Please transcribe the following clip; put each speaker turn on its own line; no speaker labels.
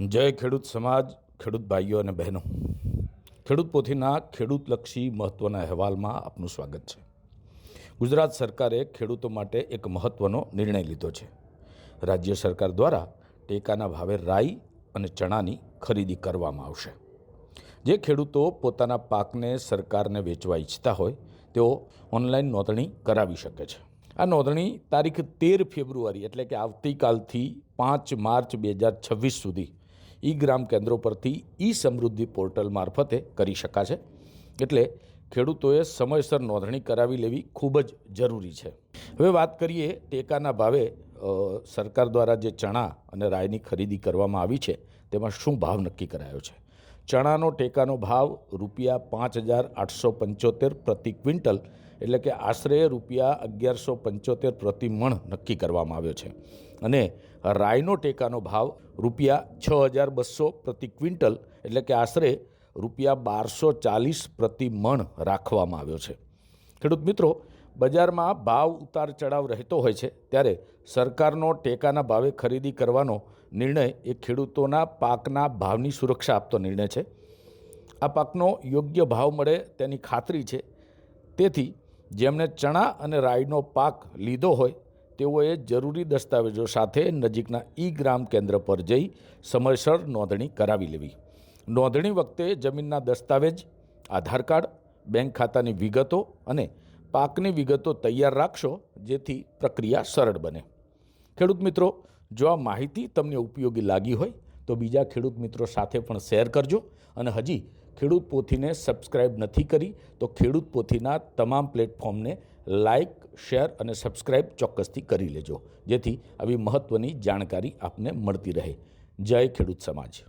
જય ખેડૂત સમાજ, ખેડૂત ભાઈઓ અને બહેનો. ખેડૂત પોથીના ખેડૂતલક્ષી મહત્ત્વના અહેવાલમાં આપનું સ્વાગત છે. ગુજરાત સરકારે ખેડૂતો માટે એક મહત્ત્વનો નિર્ણય લીધો છે. રાજ્ય સરકાર દ્વારા ટેકાના ભાવે રાઈ અને ચણાની ખરીદી કરવામાં આવશે. જે ખેડૂતો પોતાના પાકને સરકારને વેચવા ઈચ્છતા હોય, તેઓ ઓનલાઈન નોંધણી કરાવી શકે છે. આ નોંધણી તારીખ તેર ફેબ્રુઆરી, એટલે કે આવતીકાલથી પાંચ માર્ચ બે હજાર છવ્વીસ સુધી ઈ ગ્રામ કેન્દ્રો પરથી ઈ સમૃદ્ધિ પોર્ટલ મારફતે કરી શકાશે. એટલે ખેડૂતોએ સમયસર નોંધણી કરાવી લેવી ખૂબ જ જરૂરી છે. હવે વાત કરીએ ટેકાના ભાવે સરકાર દ્વારા જે ચણા અને રાયની ખરીદી કરવામાં આવી છે, તેમાં શું ભાવ નક્કી કરાયો છે? ચણાનો ટેકાનો ભાવ રૂપિયા પાંચ હજાર આઠસો પંચોતેર પ્રતિ ક્વિન્ટલ, એટલે કે આશરે રૂપિયા અગિયારસો પંચોતેર પ્રતિ મણ નક્કી કરવામાં આવ્યો છે. અને રાયનો ટેકાનો ભાવ રૂપિયા છ હજાર બસો પ્રતિ ક્વિન્ટલ, એટલે કે આશરે રૂપિયા બારસો ચાલીસ પ્રતિ મણ રાખવામાં આવ્યો છે. ખેડૂત મિત્રો બજારમાં ભાવ ઉતાર ચઢાવ રહેતો હોય છે, ત્યારે સરકારનો ટેકાના ભાવે ખરીદી કરવાનો નિર્ણય એ ખેડૂતોના પાકના ભાવની સુરક્ષા આપતો નિર્ણય છે. આ પાકનો યોગ્ય ભાવ મળે તેની ખાતરી છે. તેથી જેમણે ચણા અને રાઈનો પાક લીધો હોય, તેઓએ જરૂરી દસ્તાવેજો સાથે નજીકના ઈ ગ્રામ કેન્દ્ર પર જઈ સમયસર નોંધણી કરાવી લેવી. નોંધણી વખતે જમીનના દસ્તાવેજ, આધાર કાર્ડ, બેંક ખાતાની વિગતો અને પાકની વિગતો તૈયાર રાખશો, જેથી પ્રક્રિયા સરળ બને. ખેડૂત મિત્રો, જો આ માહિતી તમને ઉપયોગી લાગી હોય, તો બીજા ખેડૂત મિત્રો સાથે પણ શેર કરજો અને હજી ખેડૂત પોથીને સબસ્ક્રાઇબ નથી કરી, તો ખેડૂત પોથીના તમામ પ્લેટફોર્મને લાઇક, શેર અને સબસ્ક્રાઇબ ચોક્કસથી કરી લેજો, જેથી આવી મહત્ત્વની જાણકારી આપને મળતી રહે. જય ખેડૂત સમાજ.